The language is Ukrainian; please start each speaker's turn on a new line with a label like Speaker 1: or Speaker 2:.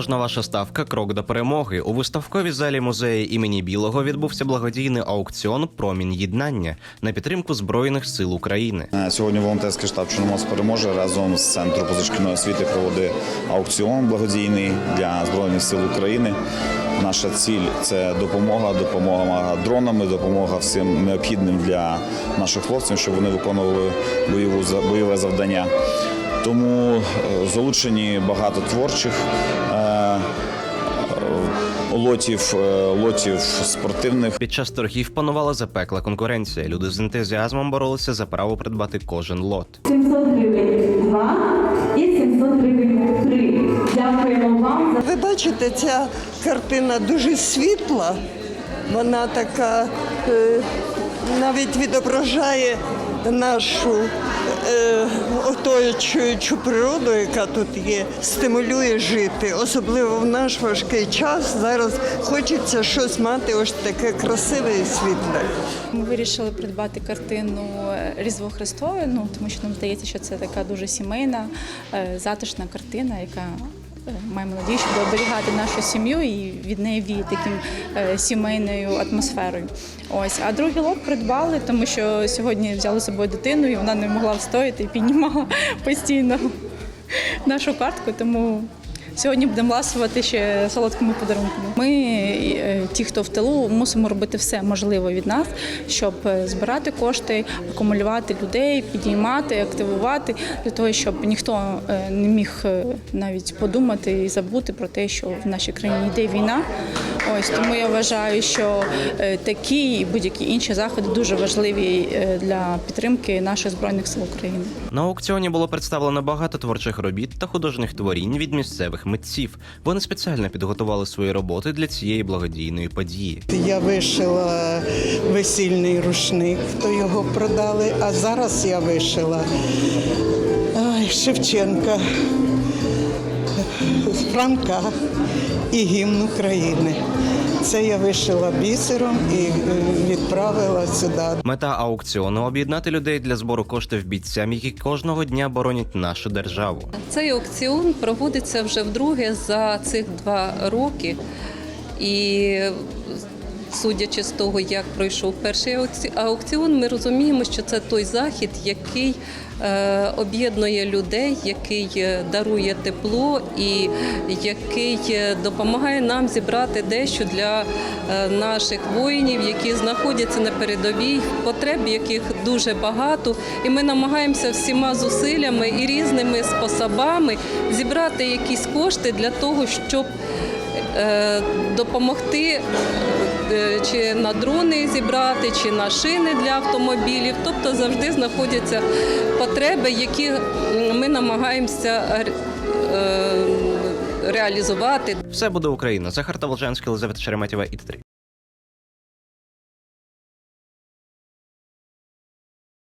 Speaker 1: Кожна ваша ставка крок до перемоги. У виставковій залі музею імені Білого відбувся благодійний аукціон Промінь єднання на підтримку Збройних сил України.
Speaker 2: Е, Сьогодні волонтерський штаб Чорноморськ переможе разом з центром позашкільної освіти проводить аукціон благодійний для збройних сил України. Наша ціль це допомога, допомога дронами, допомога всім необхідним для наших хлопців, щоб вони виконували бойову бойове завдання. Тому е, залучені багато творчих. Лотів, е, лотів спортивних
Speaker 1: Під час торгів панувала запекла конкуренція. Люди з ентузіазмом боролися за право придбати кожен лот.
Speaker 3: 700 гривень два і 700 гривень три. Дякуємо вам за
Speaker 4: Ви бачите, ця картина дуже світла. Вона така е, навіть відображає нашу оточуючу природу, яка тут є, стимулює жити. Особливо в наш важкий час. Зараз хочеться щось мати ось таке красиве і світле.
Speaker 5: Ми вирішили придбати картину Різдво Христове, ну тому що нам здається, що це така дуже сімейна, е, затишна картина, яка е, маємо надію, що оберігати нашу сім'ю і від неї віє таким е, сімейною атмосферою. Ось, а другий лот придбали, тому що сьогодні взяли з собою дитину, і вона не могла встояти і піднімала постійно нашу картку, тому Сьогодні будемо ласувати ще солодкими подарунками. Ми, е, ті, хто в тилу, мусимо робити все можливе від нас, щоб е, збирати кошти, акумулювати людей, підіймати, активувати для того, щоб ніхто е, не міг навіть подумати і забути про те, що в нашій країні йде війна. Ось тому я вважаю, що е, такі і будь-які інші заходи дуже важливі е, для підтримки наших збройних сил України.
Speaker 1: На аукціоні було представлено багато творчих робіт та художніх творінь від місцевих митців. Вони спеціально підготували свої роботи для цієї благодійної події.
Speaker 4: Я вишила весільний рушник, то його продали, а зараз я вишила ай, Шевченка, Франка і гімн України. Це я вишила бісером і е, відправила сюди.
Speaker 1: Мета аукціону об'єднати людей для збору коштів бійцям, які кожного дня боронять нашу державу.
Speaker 6: Цей аукціон проводиться вже вдруге за цих два роки. І судячи з того, як пройшов перший аукціон, ми розуміємо, що це той захід, який е, об'єднує людей, який е, дарує тепло і який е, допомагає нам зібрати дещо для наших воїнів, які знаходяться на передовій, потреб яких дуже багато. І ми намагаємося всіма зусиллями і різними способами зібрати якісь кошти для того, щоб допомогти чи на дрони зібрати, чи на шини для автомобілів. Тобто завжди знаходяться потреби, які ми намагаємося е, реалізувати.
Speaker 1: Все буде Україна. Захар Таволжанський, Лизавета Шереметєва і Т3.